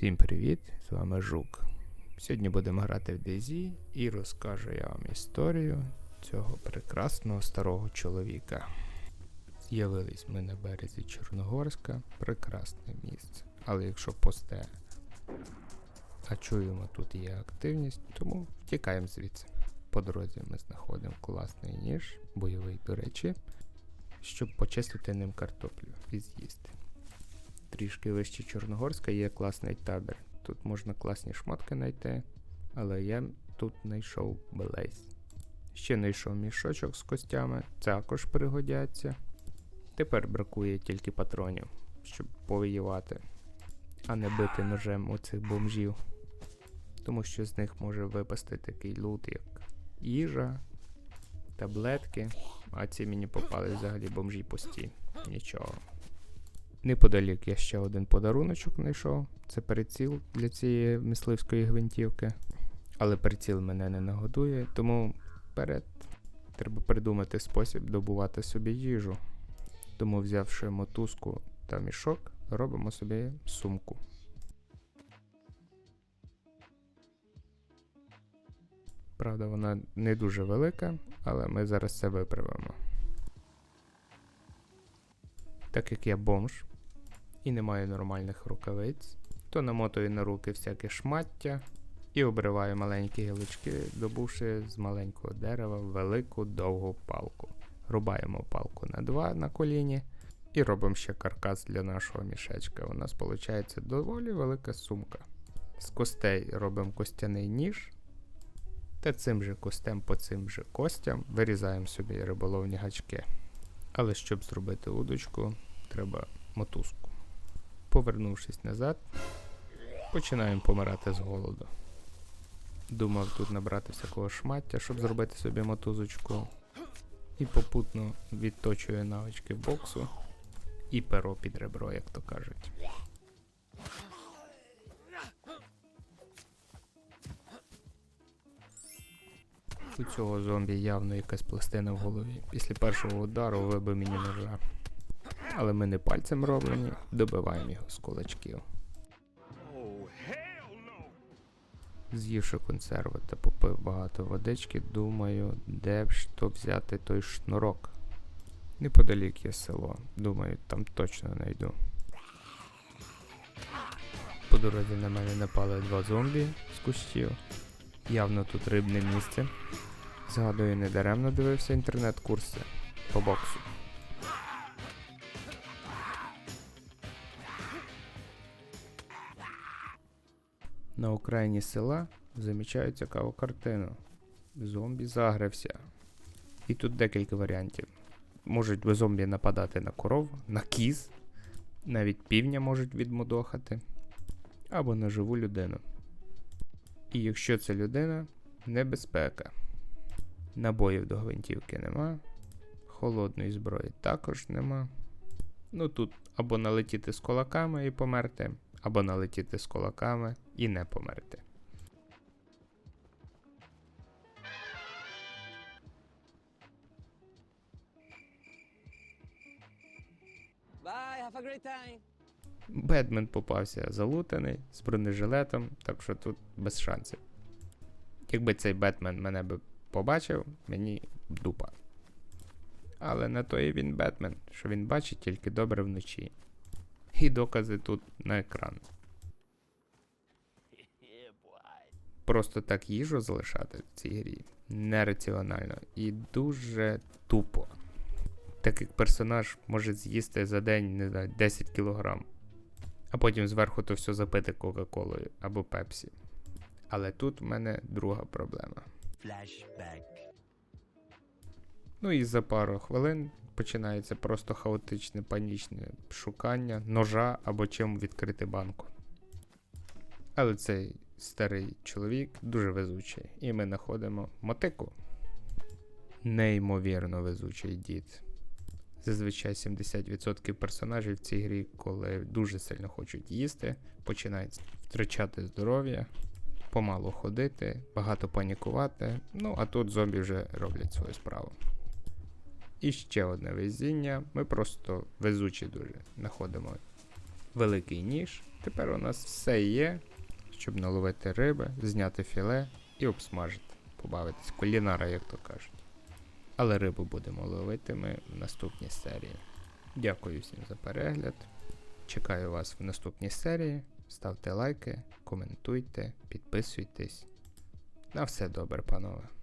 Всім привіт! З вами Жук. Сьогодні будемо грати в DayZ і розкажу я вам історію цього прекрасного старого чоловіка. З'явились ми на березі Чорногорська, прекрасне місце. Але якщо посте, а чуємо, тут є активність, тому втікаємо звідси. По дорозі ми знаходимо класний ніж, бойовий, до речі, щоб почистити ним картоплю і з'їсти трішки вище Чорногорська є класний табір. Тут можна класні шмотки знайти, але я тут знайшов Белейс. Ще знайшов мішочок з костями, також пригодяться. Тепер бракує тільки патронів, щоб повоювати, а не бити ножем у цих бомжів. Тому що з них може випасти такий лут, як їжа, таблетки, а ці мені попали взагалі бомжі пусті. Нічого. Неподалік я ще один подаруночок знайшов. Це приціл для цієї мисливської гвинтівки. Але приціл мене не нагодує, тому вперед треба придумати спосіб добувати собі їжу. Тому, взявши мотузку та мішок, робимо собі сумку. Правда, вона не дуже велика, але ми зараз це виправимо. Так як я бомж і не маю нормальних рукавиць, то намотую на руки всяке шмаття і обриваю маленькі гілочки, добувши з маленького дерева велику довгу палку. Рубаємо палку на два на коліні і робимо ще каркас для нашого мішечка. У нас виходить доволі велика сумка. З костей робимо костяний ніж. Та цим же костем по цим же костям вирізаємо собі риболовні гачки. Але щоб зробити удочку, треба мотузку. Повернувшись назад, починаємо помирати з голоду. Думав тут набрати всякого шмаття, щоб зробити собі мотузочку. І попутно відточую навички боксу і перо під ребро, як то кажуть. У цього зомбі явно якась пластина в голові. Після першого удару вибив мені ножа. Але ми не пальцем роблені, добиваємо його з кулачків. З'ївши консерви та попив багато водички, думаю, де б що взяти той шнурок. Неподалік є село. Думаю, там точно знайду. По дорозі на мене напали два зомбі з кущів. Явно тут рибне місце. Згадую, недаремно дивився інтернет-курси по боксу. На окраїні села замічаю цікаву картину. Зомбі загрився. І тут декілька варіантів. Можуть зомбі нападати на коров, на кіз, навіть півня можуть відмудохати, або на живу людину. І якщо це людина, небезпека. Набоїв до гвинтівки нема, холодної зброї також нема. Ну тут або налетіти з кулаками і померти, або налетіти з кулаками і не померти. Bye, have a great time. Бетмен попався залутаний з бронежилетом, так що тут без шансів. Якби цей Бетмен мене би побачив, мені дупа. Але на то і він Бетмен, що він бачить тільки добре вночі. І докази тут на екран. Просто так їжу залишати в цій грі нераціонально і дуже тупо. Так як персонаж може з'їсти за день, не знаю, 10 кілограм, а потім зверху то все запити Кока-Колою або Пепсі. Але тут в мене друга проблема. Flashback. Ну і за пару хвилин починається просто хаотичне панічне шукання ножа або чим відкрити банку. Але цей старий чоловік дуже везучий, і ми знаходимо мотику. Неймовірно везучий дід. Зазвичай 70% персонажів в цій грі, коли дуже сильно хочуть їсти, починають втрачати здоров'я, помалу ходити, багато панікувати. Ну а тут зомбі вже роблять свою справу. І ще одне везіння. Ми просто везучі дуже знаходимо великий ніж. Тепер у нас все є, щоб наловити риби, зняти філе і обсмажити, побавитись кулінара, як то кажуть. Але рибу будемо ловити ми в наступній серії. Дякую всім за перегляд. Чекаю вас в наступній серії. Ставте лайки, коментуйте, підписуйтесь. На все добре, панове.